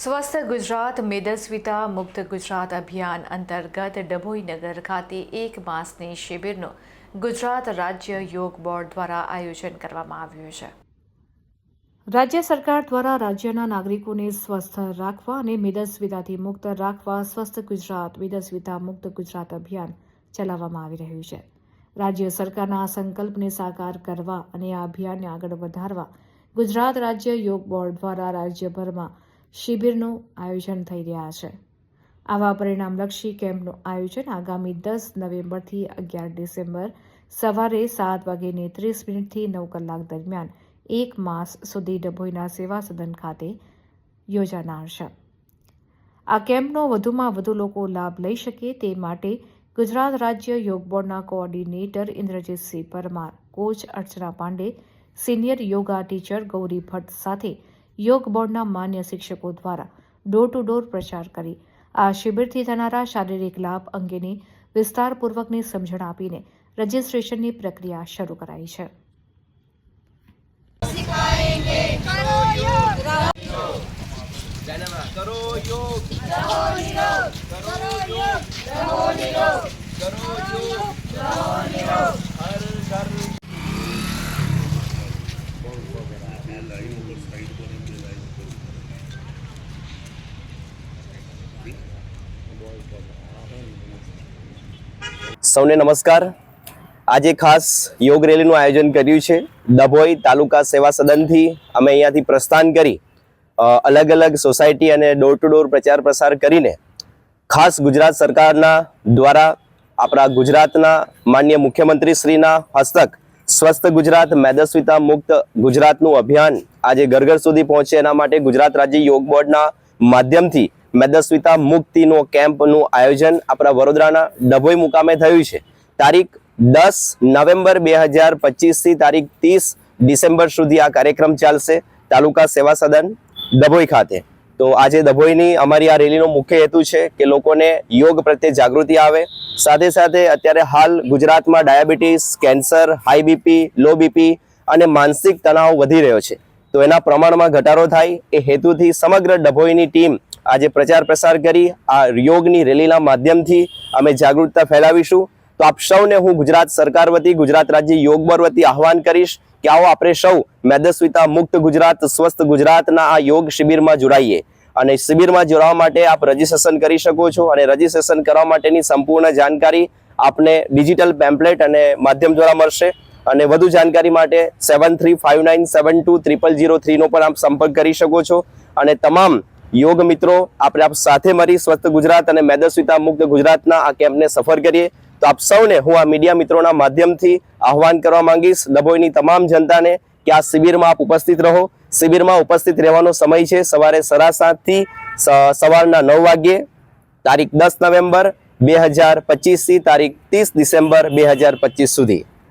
સ્વસ્થ ગુજરાત, મેદસ્વિતા મુક્ત ગુજરાત અભિયાન અંતર્ગત ડભોઈ નગર ખાતે એક માસની શિબિરનું ગુજરાત રાજ્ય યોગ બોર્ડ દ્વારા આયોજન કરવામાં આવ્યું છે. રાજ્ય સરકાર દ્વારા રાજ્યના નાગરિકોને સ્વસ્થ રાખવા અને મેદસ્વિતાથી મુક્ત રાખવા સ્વસ્થ ગુજરાત, મેદસ્વિતા મુક્ત ગુજરાત અભિયાન ચલાવવામાં આવી રહ્યું છે. રાજ્ય સરકારના આ સંકલ્પને સાકાર કરવા અને આ અભિયાનને આગળ વધારવા ગુજરાત રાજ્ય યોગ બોર્ડ દ્વારા રાજ્યભરમાં શિબિરનું આયોજન થઈ રહ્યા છે. આવા પરિણામલક્ષી કેમ્પનું આયોજન આગામી દસ નવેમ્બરથી અગિયાર ડિસેમ્બર સવારે સાત વાગ્યે ત્રીસ મિનિટથી નવ કલાક દરમિયાન એક માસ સુધી ડભોઈના સેવા સદન ખાતે યોજાનાર છે. આ કેમ્પનો વધુમાં વધુ લોકો લાભ લઈ શકે તે માટે ગુજરાત રાજ્ય યોગ બોર્ડના coordinator Indrajitsinh Parmar, coach Archana Pande, senior yoga teacher Gauri Bhatt સાથે યોગ બોર્ડના માન્ય શિક્ષકો દ્વારા ડોર ટુ ડોર પ્રચાર કરી. આ શિબિરથી થનારા શારીરિક લાભ અંગેની વિસ્તારપૂર્વકની સમજણ આપીને રજીસ્ટ્રેશનની પ્રક્રિયા શરૂ કરાઈ છે. કરો યોગ. કરો રહો નિરોગ કરો યોગ રહો નિરોગ હર ઘર સૌને નમસ્કાર. આજે ખાસ યોગ રેલીનું આયોજન કર્યું છે. ડભોઈ તાલુકા સેવા સદનથી અમે અહીંયાથી પ્રસ્થાન કરી અલગ અલગ સોસાયટી અને ડોર ટુ ડોર પ્રચાર પ્રસાર કરીને ખાસ ગુજરાત સરકારના દ્વારા આપણા ગુજરાતના માન્ય મુખ્યમંત્રી શ્રીના હસ્તક, સ્વસ્થ ગુજરાત, મેદસ્વીતા મુક્ત ગુજરાતનું અભિયાન આજે ઘર ઘર સુધી પહોંચે એના માટે ગુજરાત રાજ્ય યોગ બોર્ડના માધ્યમથી મેદસ્વિતા મુક્તિનો કેમ્પનું આયોજન આપણા વડોદરાના ડભોઈ મુકામે થયું છે. તારીખ દસ નવેમ્બર બે હજાર પચીસથી તારીખ ત્રીસ ડિસેમ્બર સુધી આ કાર્યક્રમ ચાલશે તાલુકા સેવા સદન ડભોઈ ખાતે. તો આજે ડભોઈની અમારી આ રેલીનો મુખ્ય હેતુ છે કે લોકોને યોગ પ્રત્યે જાગૃતિ આવે. સાથે સાથે અત્યારે હાલ ગુજરાતમાં diabetes, cancer, high BP, low BP અને માનસિક તણાવ વધી રહ્યો છે. તો એના પ્રમાણમાં ઘટાડો થાય એ હેતુથી સમગ્ર ડભોઈની ટીમ આજે પ્રચાર પ્રસાર કરી, આ યોગની રેલીના માધ્યમથી અમે જાગૃતતા ફેલાવીશું. તો આપ સૌને હું ગુજરાત સરકાર વતી, ગુજરાત રાજ્ય યોગ બોર્ડ વતી આહવાન કરીશ કે આવો આપણે સૌ મેદસ્વિતા મુક્ત ગુજરાત, સ્વસ્થ ગુજરાતના આ યોગ શિબિરમાં જોડાઈએ. અને શિબિરમાં જોડાવા માટે આપ રજીસ્ટ્રેશન કરી શકો છો અને રજીસ્ટ્રેશન કરવા માટેની સંપૂર્ણ જાણકારી આપને ડિજિટલ પેમ્પલેટ અને માધ્યમ દ્વારા મળશે. અને વધુ જાણકારી માટે seven three five nine seven two triple zero થ્રીનો પણ આપ સંપર્ક કરી શકો છો. અને તમામ યોગ મિત્રો, આપણે આપ સાથે મળી સ્વસ્થ ગુજરાત અને મેદસ્વિતા મુક્ત ગુજરાતના આ કેમ્પને સફર કરીએ. તો આપ સૌને હું આ મીડિયા મિત્રોના માધ્યમથી આહવાન કરવા માંગીશ ડભોઈની તમામ જનતાને કે આ શિબિરમાં આપ ઉપસ્થિત રહો. શિબિરમાં ઉપસ્થિત રહેવાનો સમય છે સવારે સરા સાતથી સવારના નવ વાગ્યે, તારીખ દસ નવેમ્બર બે હજાર પચીસથી તારીખ ત્રીસ ડિસેમ્બર બે હજાર પચીસ સુધી.